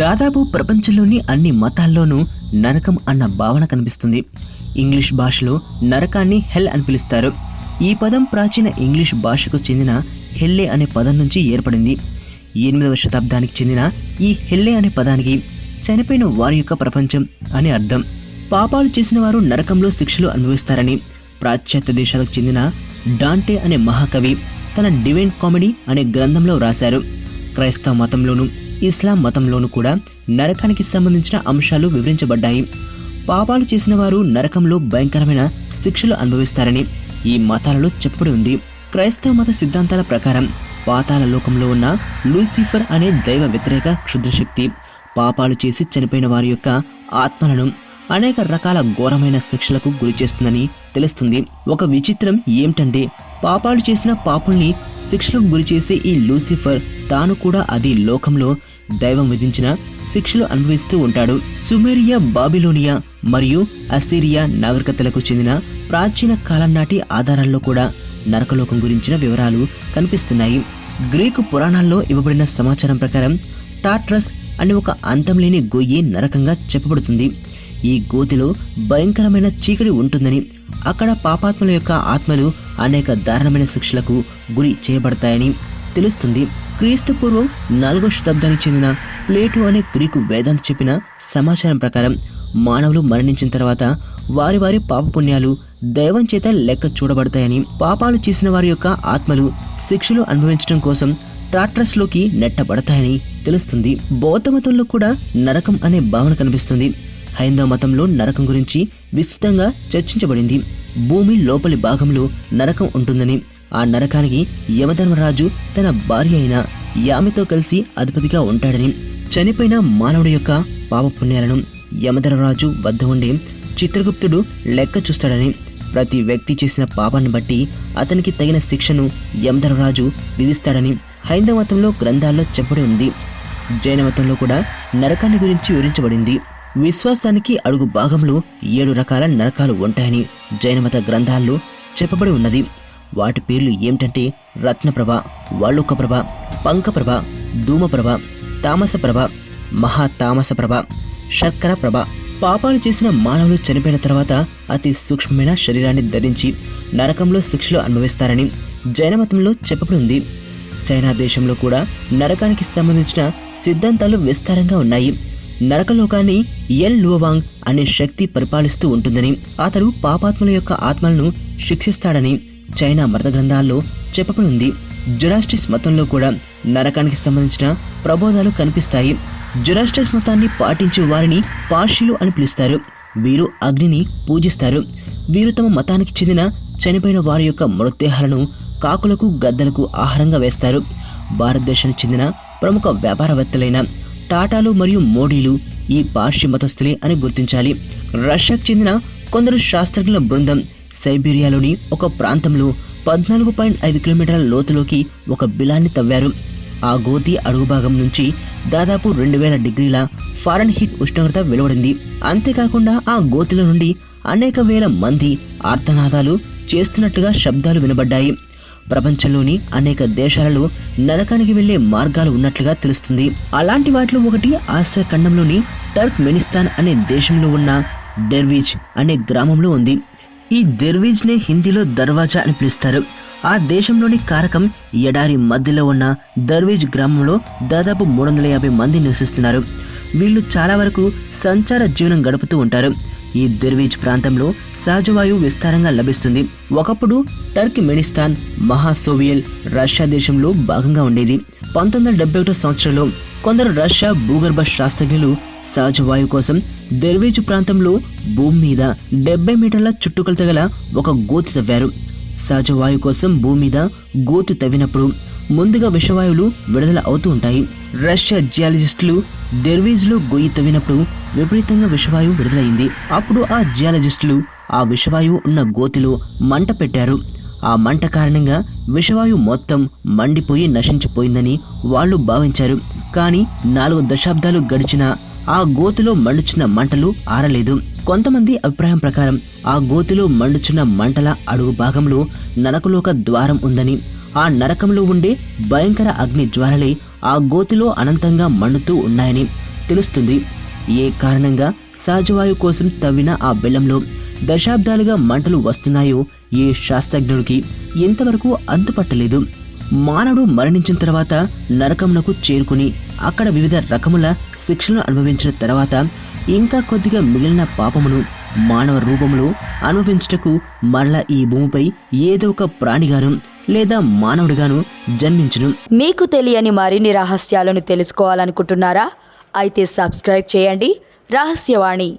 దాదాపు ప్రపంచంలోని అన్ని మతాల్లోనూ నరకం అన్న భావన కనిపిస్తుంది. ఇంగ్లీష్ భాషలో నరకాన్ని హెల్ అని పిలుస్తారు. ఈ పదం ప్రాచీన ఇంగ్లీష్ భాషకు చెందిన హెల్లే అనే పదం నుంచి ఏర్పడింది. ఎనిమిదవ శతాబ్దానికి చెందిన ఈ హెల్లే అనే పదానికి చనిపోయిన వారి యొక్క ప్రపంచం అని అర్థం. పాపాలు చేసిన వారు నరకంలో శిక్షలు అనుభవిస్తారని పాశ్చాత్య దేశాలకు చెందిన డాంటే అనే మహాకవి తన డివైన్ కామెడీ అనే గ్రంథంలో వ్రాశారు క్రైస్తవ మతంలోనూ ఇస్లాం మతంలోనూ కూడా నరకానికి సంబంధించిన అంశాలు వివరించబడ్డాయి. పాపాలు చేసిన వారు నరకంలో భయంకరమైన శిక్షలు అనుభవిస్తారని ఈ మతాలలో చెప్పబడి ఉంది. క్రైస్తవ మత సిద్ధాంతాల ప్రకారం పాతాల లోకంలో ఉన్న లూసిఫర్ అనే దైవ వ్యతిరేక క్షుద్రశక్తి పాపాలు చేసి చనిపోయిన వారి యొక్క ఆత్మలను అనేక రకాల ఘోరమైన శిక్షలకు గురి చేస్తుందని తెలుస్తుంది. ఒక విచిత్రం ఏమిటంటే పాపాలు చేసిన పాపుల్ని శిక్షలకు గురి చేసే ఈ లూసిఫర్ తాను కూడా అది లోకంలో దైవం విధించిన శిక్షలు అనుభవిస్తూ ఉంటాడు. సుమేరియా బాబిలోనియా మరియు అసిరియా నాగరికతలకు చెందిన ప్రాచీన కాలం నాటి ఆధారాల్లో కూడా నరకలోకం గురించిన వివరాలు కనిపిస్తున్నాయి. గ్రీకు పురాణాల్లో ఇవ్వబడిన సమాచారం ప్రకారం టాట్రస్ అనే ఒక అంతం లేని గొయ్యి నరకంగా చెప్పబడుతుంది. ఈ గోతిలో భయంకరమైన చీకటి ఉంటుందని అక్కడ పాపాత్మల యొక్క ఆత్మలు అనేక దారుణమైన శిక్షలకు గురి చేయబడతాయని తెలుస్తుంది. క్రీస్తు పూర్వం నాలుగో శతాబ్దానికి చెందిన ప్లేటు అనే గ్రీకు వేదాంత చెప్పిన సమాచారం ప్రకారం మానవులు మరణించిన తర్వాత వారి వారి పాపపుణ్యాలు దైవం చేత లెక్క చూడబడతాయని పాపాలు చేసిన వారి యొక్క ఆత్మలు శిక్షలు అనుభవించడం కోసం టాట్రస్లోకి నెట్టబడతాయని తెలుస్తుంది. బౌద్ధ మతంలో కూడా నరకం అనే భావన కనిపిస్తుంది. హైందవ మతంలో నరకం గురించి విస్తృతంగా చర్చించబడింది. భూమి లోపలి భాగంలో నరకం ఉంటుందని ఆ నరకానికి యమధర్మరాజు తన భార్య అయిన యామితో కలిసి అధిపతిగా ఉంటాడని చనిపోయిన మానవుడి యొక్క పాపపుణ్యాలను యమధర్మరాజు వద్ద ఉండే చిత్రగుప్తుడు లెక్క చూస్తాడని ప్రతి వ్యక్తి చేసిన పాపాన్ని బట్టి అతనికి తగిన శిక్షను యమధర్మరాజు విధిస్తాడని హైందవ మతంలో గ్రంథాల్లో చెప్పబడి ఉంది. జైన మతంలో కూడా నరకాన్ని గురించి వివరించబడింది. విశ్వాసానికి అడుగు భాగంలో ఏడు రకాల నరకాలు ఉంటాయని జైనమత గ్రంథాల్లో చెప్పబడి ఉన్నది. వాటి పేర్లు ఏమిటంటే రత్నప్రభ వాళుకప్రభ పంకప్రభ ధూమప్రభ తామసప్రభ మహాతామసప్రభ శర్కర ప్రభ పాపాలు చేసిన మానవులు చనిపోయిన తర్వాత అతి సూక్ష్మమైన శరీరాన్ని ధరించి నరకంలో శిక్షలు అనుభవిస్తారని జైన మతంలో చెప్పబడి ఉంది. చైనా దేశంలో కూడా నరకానికి సంబంధించిన సిద్ధాంతాలు విస్తారంగా ఉన్నాయి. నరకలోకాన్ని ఎల్ లువాంగ్ అనే శక్తి పరిపాలిస్తూ ఉంటుందని అతడు పాపాత్ముల యొక్క ఆత్మలను శిక్షిస్తాడని చైనా మత గ్రంథాల్లో చెప్పబడి ఉంది జురాస్టిస్ మతంలో కూడా నరకానికి సంబంధించిన ప్రబోధాలు కనిపిస్తాయి. జురాస్టిస్ మతాన్ని పాటించే వారిని పార్షిలు అని పిలుస్తారు. వీరు అగ్నిని పూజిస్తారు. వీరు తమ మతానికి చెందిన చనిపోయిన వారి యొక్క మృతదేహాలను కాకులకు గద్దలకు ఆహారంగా వేస్తారు. భారతదేశానికి చెందిన ప్రముఖ వ్యాపారవేత్తలైన టాటాలు మరియు మోడీలు ఈ పార్షి మతస్థులే అని గుర్తించాలి. రష్యాకు చెందిన కొందరు శాస్త్రజ్ఞుల బృందం సైబీరియాలోని ఒక ప్రాంతంలో పద్నాలుగు పాయింట్ ఐదు కిలోమీటర్ల లోతులోకి ఒక బిలాన్ని తవ్వారు. ఆ గోతి అడుగు భాగం నుంచి దాదాపు రెండు వేల డిగ్రీల ఫారెన్ హీట్ ఉష్ణోగ్రత వెలువడింది. అంతేకాకుండా ఆ గోతిలో నుండి అనేక వేల మంది ఆర్తనాదాలు చేస్తున్నట్టుగా శబ్దాలు వినబడ్డాయి. ప్రపంచంలోని అనేక దేశాలలో నరకానికి వెళ్ళే మార్గాలు ఉన్నట్లుగా తెలుస్తుంది. అలాంటి వాటిలో ఒకటి ఆసియా ఖండంలోని టర్క్ మెనిస్తాన్ అనే దేశంలో ఉన్న డెర్విజ్ అనే గ్రామంలో ఉంది. ఈ దెర్వీజ్ నే హిందీలో దర్వాజా అని పిలుస్తారు. ఆ దేశంలోని కారకం ఎడారి మధ్యలో ఉన్న దర్విజ్ గ్రామంలో దాదాపు మూడు వందల యాభై మంది నివసిస్తున్నారు. వీళ్ళు చాలా వరకు సంచార జీవనం గడుపుతూ ఉంటారు. ఈ దెర్వీజ్ ప్రాంతంలో సహజవాయువు విస్తారంగా లభిస్తుంది. ఒకప్పుడు టర్కీ మహాసోవియల్ మహా సోవియల్ రష్యా దేశంలో భాగంగా ఉండేది. పంతొమ్మిది వందల డెబ్బై ఒకటో సంవత్సరంలో కొందరు రష్యా భూగర్భ శాస్త్రజ్ఞులు సహజ వాయువు కోసం దెర్వేజు ప్రాంతంలో భూమి మీద డెబ్బై మీటర్ల చుట్టుకొలత గల ఒక గోతి తవ్వారు. సహజ వాయువు కోసం భూమి మీద గోతు తవ్వినప్పుడు ముందుగా విషవాయువులు విడుదల అవుతూ ఉంటాయి. రష్యా జియాలజిస్టులు డెర్వీజ్లో గొయ్యి తవ్వినప్పుడు విపరీతంగా విషవాయువు విడుదలైంది. అప్పుడు ఆ జియాలజిస్టులు ఆ విషవాయువు ఉన్న గోతిలో మంట పెట్టారు. ఆ మంట కారణంగా విషవాయువు మొత్తం మండిపోయి నశించిపోయిందని వాళ్ళు భావించారు. కానీ నాలుగు దశాబ్దాలు గడిచిన ఆ గోతిలో మండుచున్న మంటలు ఆరలేదు. కొంతమంది అభిప్రాయం ప్రకారం ఆ గోతిలో మండుచున్న మంటల అడుగు భాగంలో నరకలోక ద్వారం ఉందని ఆ నరకంలో ఉండే భయంకర అగ్ని జ్వాలలే ఆ గోతిలో అనంతంగా మండుతూ ఉన్నాయని తెలుస్తుంది. ఏ కారణంగా సహజవాయు కోసం తవ్విన ఆ బెల్లంలో దశాబ్దాలుగా మంటలు వస్తున్నాయో ఏ శాస్త్రజ్ఞుడికి ఎంతవరకు అంతుపట్టలేదు మానవుడు మరణించిన తర్వాత నరకమునకు చేరుకుని అక్కడ వివిధ రకముల శిక్షలను అనుభవించిన తర్వాత ఇంకా కొద్దిగా మిగిలిన పాపమును మానవ రూపంలో అనుభవించుటకు మరలా ఈ భూమిపై ఏదో ఒక ప్రాణిగాను లేదా మానవుడిగాను జన్మించును. మీకు తెలియని మరిన్ని రహస్యాలను తెలుసుకోవాలనుకుంటున్నారా? అయితే సబ్స్క్రైబ్ చేయండి. రహస్యవాణి.